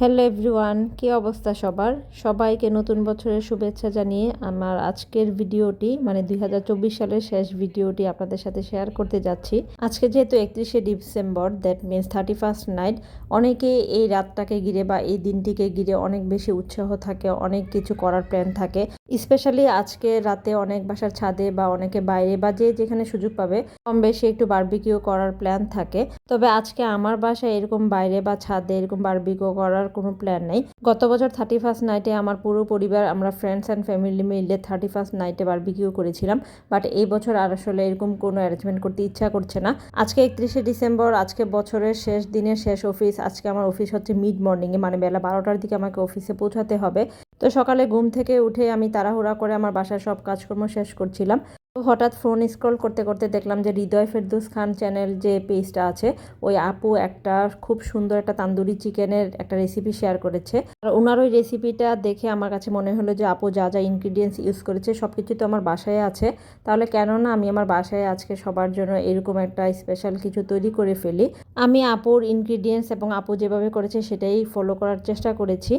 Hello everyone, কী অবস্থা সবার? সবাইকে নতুন বছরের শুভেচ্ছা জানিয়ে আমার আজকের ভিডিওটি মানে দুই হাজার চব্বিশ সালের শেষ ভিডিওটি আপনাদের সাথে শেয়ার করতে যাচ্ছি। আজকে যেহেতু একত্রিশে December that means thirty first night অনেকে এই রাতটাকে ঘিরে বা এই দিনটিকে ঘিরে অনেক বেশি উৎসাহ থাকে, অনেক কিছু করার প্ল্যান থাকে। স্পেশালি আজকে রাতে অনেক বাসার ছাদে বা অনেকে বাইরে বা যে যেখানে সুযোগ পাবে, কম বেশি একটু বারবিকিউ করার প্ল্যান থাকে। তবে আজকে আমার বাসায় এরকম বাইরে বা ছাদে এরকম বারবিকিউ করার কোনো প্ল্যান নেই। গত বছর থার্টি ফার্স্ট নাইটে আমার পুরো পরিবার, আমরা ফ্রেন্ডস অ্যান্ড ফ্যামিলি মিলে থার্টি ফার্স্ট নাইটে বারবিকিউ করেছিলাম। বাট এই বছর আর আসলে এরকম কোনো অ্যারেঞ্জমেন্ট করতে ইচ্ছা করছে না। আজকে একত্রিশে ডিসেম্বর, আজকে বছরের শেষ দিনের শেষ অফিস আজকে আমার অফিস হচ্ছে মিড মর্নিংয়ে মানে বেলা বারোটার দিকে আমাকে অফিসে পৌঁছাতে হবে। তো সকালে ঘুম থেকে উঠে আমি তাড়াহুড়া করে আমার বাসার সব কাজকর্ম শেষ করছিলাম। তো হঠাৎ ফোন স্ক্রল করতে করতে দেখলাম যে হৃদয় ফেরদুস খান চ্যানেল যে পেজটা আছে, ওই আপু একটা খুব সুন্দর একটা তান্দুরি চিকেনের একটা রেসিপি শেয়ার করেছে। আর ওনার ওই রেসিপিটা দেখে আমার কাছে মনে হলো যে আপু যা যা ইনগ্রিডিয়েন্টস ইউজ করেছে সব কিছু তো আমার বাসায় আছে, তাহলে কেন না আমি আমার বাসায় আজকে সবার জন্য এরকম একটা স্পেশাল কিছু তৈরি করে ফেলি। আমি আপুর ইনগ্রিডিয়েন্টস এবং আপু যেভাবে করেছে সেটাই ফলো করার চেষ্টা করেছি।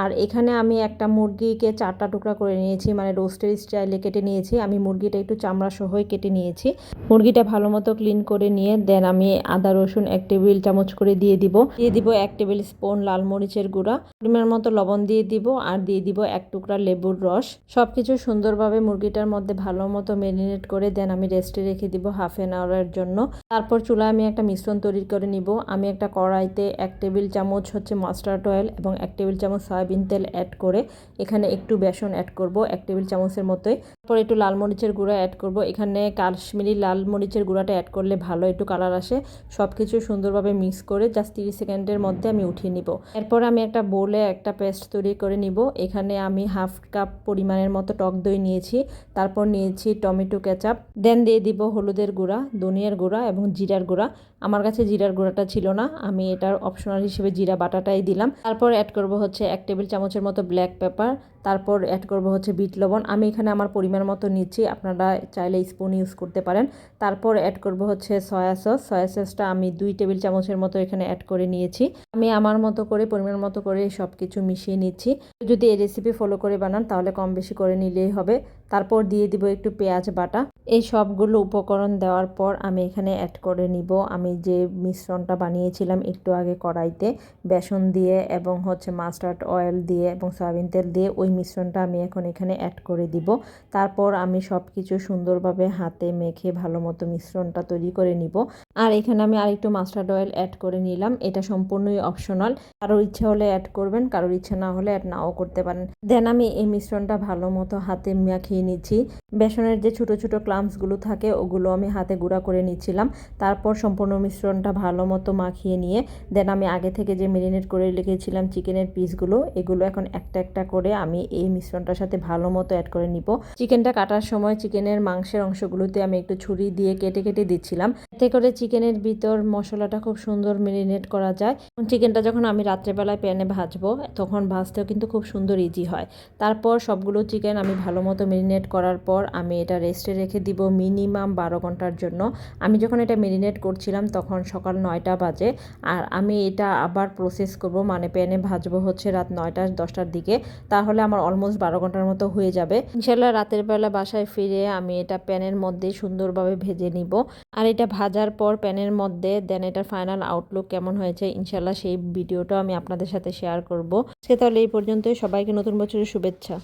আর এখানে আমি একটা মুরগিকে চারটা টুকরা করে নিয়েছি মানে রোস্টের স্টাইলে কেটে নিয়েছি। আমি মুরগিটা একটু চামড়া সহই কেটে নিয়েছি। মুরগিটা ভালো মতো ক্লিন করে নিয়ে দেন আমি আদা, রসুন এক টেবিল চামচ করে দিয়ে দিব। দিয়ে দিব এক টেবিল স্পুন লাল মরিচের গুঁড়া। পরিমাণ মতো লবণ দিয়ে দিব আর দিয়ে দিব এক টুকরা লেবুর রস। সব কিছু সুন্দরভাবে মুরগিটার মধ্যে ভালো মতো ম্যারিনেট করে দেন আমি রেস্টে রেখে দিব হাফ এন আওয়ারের জন্য। তারপর চুলায় আমি একটা মিশ্রণ তৈরি করে নিব। আমি একটা কড়াইতে এক টেবিল চামচ হচ্ছে মাস্টার্ড অয়েল এবং এক টেবিল চামচ সয়াবিন তেল অ্যাড করে এখানে একটু বেসন অ্যাড করব এক টেবিল চামচের মতোই। তারপর একটু লাল মরিচের গুঁড়া অ্যাড করব। এখানে কাশ্মীরি লাল মরিচের গুঁড়াটা অ্যাড করলে ভালো একটু কালার আসে। সব কিছু সুন্দরভাবে মিক্স করে জাস্ট তিরিশ সেকেন্ডের মধ্যে আমি উঠিয়ে নিব। এরপর আমি একটা বোলে একটা পেস্ট তৈরি করে নিব। এখানে আমি হাফ কাপ পরিমাণের মতো টক দই নিয়েছি। তারপর নিয়েছি টমেটো কেচাপ দেন দিয়ে দিব হলুদের গুঁড়া, ধনিয়ার গুঁড়া এবং জিরার গুঁড়া। আমার কাছে জিরার গুঁড়াটা ছিল না। আমি এটার অপশনাল হিসেবে জিরা বাটাটাই দিলাম। তারপর অ্যাড করব হচ্ছে এক টেবিল চামচের মতো ব্ল্যাক পেপার তারপর অ্যাড করব হচ্ছে বিট লবণ। আমি এখানে আমার পরিমাণ মতো নিচ্ছি। আপনারা চাইলে স্পুন ইউজ করতে পারেন। তারপর অ্যাড করব হচ্ছে সয়া সস সয়া সসটা আমি দুই টেবিল চামচের মতো এখানে অ্যাড করে নিয়েছি। আমি আমার মতো করে, পরিমাণ মতো করে সব কিছু মিশিয়ে নিচ্ছি। যদি এই রেসিপি ফলো করে বানান, তাহলে কম বেশি করে নিলেই হবে। তারপর দিয়ে দিব একটু পেঁয়াজ বাটা। এই সবগুলো উপকরণ দেওয়ার পর আমি এখানে অ্যাড করে নিব। আমি যে মিশ্রণটা বানিয়েছিলাম একটু আগে কড়াইতে, বেসন দিয়ে এবং হচ্ছে মাস্টার্ড অয়েল দিয়ে এবং সয়াবিন তেল দিয়ে, ওই মিশ্রণটা আমি এখন এখানে অ্যাড করে দিব। তারপর আমি সব কিছু সুন্দরভাবে হাতে মেখে ভালো মতো মিশ্রণটা তৈরি করে নিব। আর এখানে আমি আরেকটু মাস্টার্ড অয়েল অ্যাড করে নিলাম। এটা সম্পূর্ণই অপশনাল কারোর ইচ্ছা হলে অ্যাড করবেন, কারোর ইচ্ছা না হলে অ্যাড নাও করতে পারেন। দেন আমি এই মিশ্রণটা ভালো মতো হাতে মাখিয়ে নিচ্ছি। বেসনের যে ছোটো ছোটো ক্লাম্পসগুলো থাকে, ওগুলো আমি হাতে গুঁড়া করে নিচ্ছিলাম। তারপর সম্পূর্ণ মিশ্রণটা ভালো মতো মাখিয়ে নিয়ে দেন আমি আগে থেকে যে মেরিনেট করে রেখেছিলাম চিকেনের পিসগুলো এগুলো এখন একটা একটা করে আমি এই মিশ্রণটার সাথে ভালো মতো অ্যাড করে নিব। চিকেনটা কাটার সময় চিকেনের মাংসের অংশগুলোতে আমি একটু ছুরি দিয়ে কেটে কেটে দিচ্ছিলাম। এতে করে চিকেনের ভিতর মশলাটা খুব সুন্দর মেরিনেট করা যায়। চিকেনটা যখন আমি রাত্রেবেলায় প্যানে ভাজবো, তখন ভাজতেও কিন্তু খুব সুন্দর ইজি হয়। তারপর সবগুলো চিকেন আমি ভালো মতো মেরিনেট করার পর আমি এটা রেস্টে রেখে দিব মিনিমাম বারো ঘণ্টার জন্য। আমি যখন এটা মেরিনেট করছিলাম, তখন সকাল নয়টা বাজে। আর আমি এটা আবার প্রসেস করব মানে প্যানে ভাজবো হচ্ছে রাত নয়টা, দশটার দিকে। তাহলে আমার অলমোস্ট বারো ঘণ্টার মতো হয়ে যাবে। ইনশাল্লাহ রাতের বেলা বাসায় ফিরে আমি এটা প্যানের মধ্যে সুন্দরভাবে ভেজে নিব। আর এটা ভাজার পর প্যানের মধ্যে দেন এটার ফাইনাল আউটলুক কেমন হয়েছে ইনশাল্লাহ সেই ভিডিওটাও আমি আপনাদের সাথে শেয়ার করব। সে তাহলে এই পর্যন্তই। সবাইকে নতুন বছরের শুভেচ্ছা।